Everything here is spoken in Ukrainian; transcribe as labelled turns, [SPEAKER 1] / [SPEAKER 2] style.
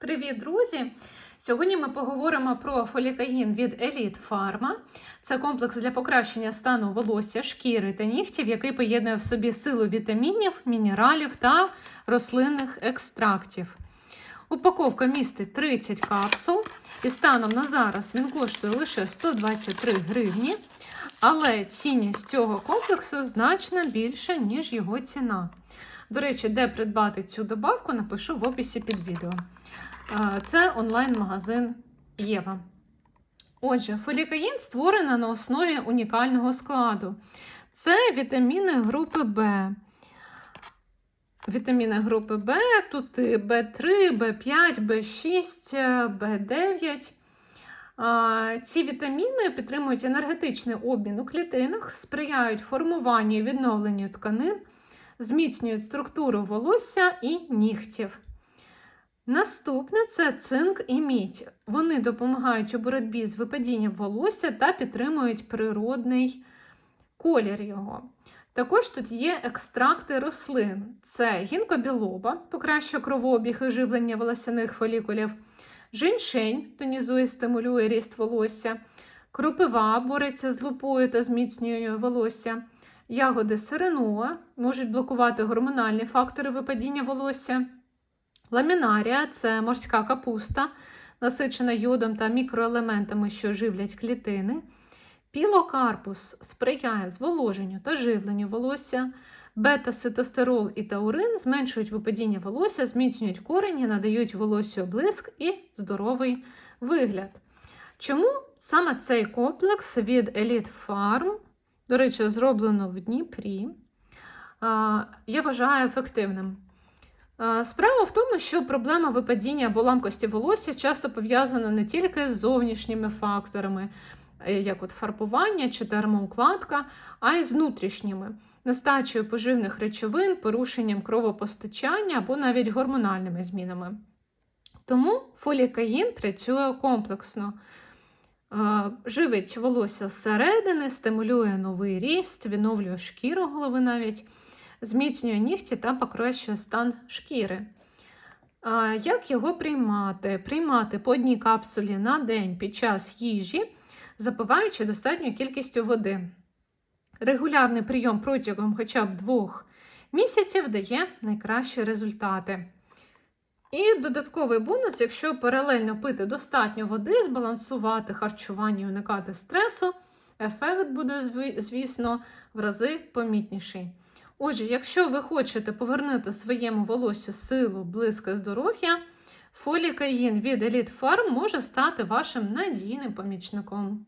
[SPEAKER 1] Привіт, друзі! Сьогодні ми поговоримо про фолікаїн від Elite Pharma. Це комплекс для покращення стану волосся, шкіри та нігтів, який поєднує в собі силу вітамінів, мінералів та рослинних екстрактів. Упаковка містить 30 капсул, і станом на зараз він коштує лише 123 гривні. Але цінність цього комплексу значно більша, ніж його ціна. До речі, де придбати цю добавку, напишу в описі під відео. Це онлайн-магазин Єва. Отже, фолікаїн створена на основі унікального складу. Це вітаміни групи Б. Вітаміни групи Б, тут і В3, В5, В6, В9. Ці вітаміни підтримують енергетичний обмін у клітинах, сприяють формуванню і відновленню тканин, зміцнюють структуру волосся і нігтів. Наступне це цинк і мідь. Вони допомагають у боротьбі з випадінням волосся та підтримують природний колір його. Також тут є екстракти рослин: це гінкобілоба, покращує кровообіг і живлення волосяних фолікулів, жіншень тонізує, стимулює ріст волосся, кропива бореться з лупою та зміцнює волосся, ягоди сиреноа можуть блокувати гормональні фактори випадіння волосся. Ламінарія це морська капуста, насичена йодом та мікроелементами, що живлять клітини. Пілокарпус сприяє зволоженню та живленню волосся. Бета-ситостерол і таурин зменшують випадіння волосся, зміцнюють корені, надають волоссю блиск і здоровий вигляд. Чому саме цей комплекс від Elite Farm, до речі, зроблено в Дніпрі, я вважаю ефективним? Справа в тому, що проблема випадіння або ламкості волосся часто пов'язана не тільки з зовнішніми факторами, як от фарбування чи термоукладка, а й з внутрішніми нестачею поживних речовин, порушенням кровопостачання або навіть гормональними змінами. Тому фолікаїн працює комплексно. Живить волосся зсередини, стимулює новий ріст, відновлює шкіру голови навіть зміцнює нігті та покращує стан шкіри. Як його приймати? Приймати по одній капсулі на день під час їжі, запиваючи достатньою кількістю води. Регулярний прийом протягом хоча б двох місяців дає найкращі результати. І додатковий бонус, якщо паралельно пити достатньо води, збалансувати харчування і уникати стресу, ефект буде, звісно, в рази помітніший. Отже, якщо ви хочете повернути своєму волосю силу, блиск здоров'я, фолікаїн від Elite Farm може стати вашим надійним помічником.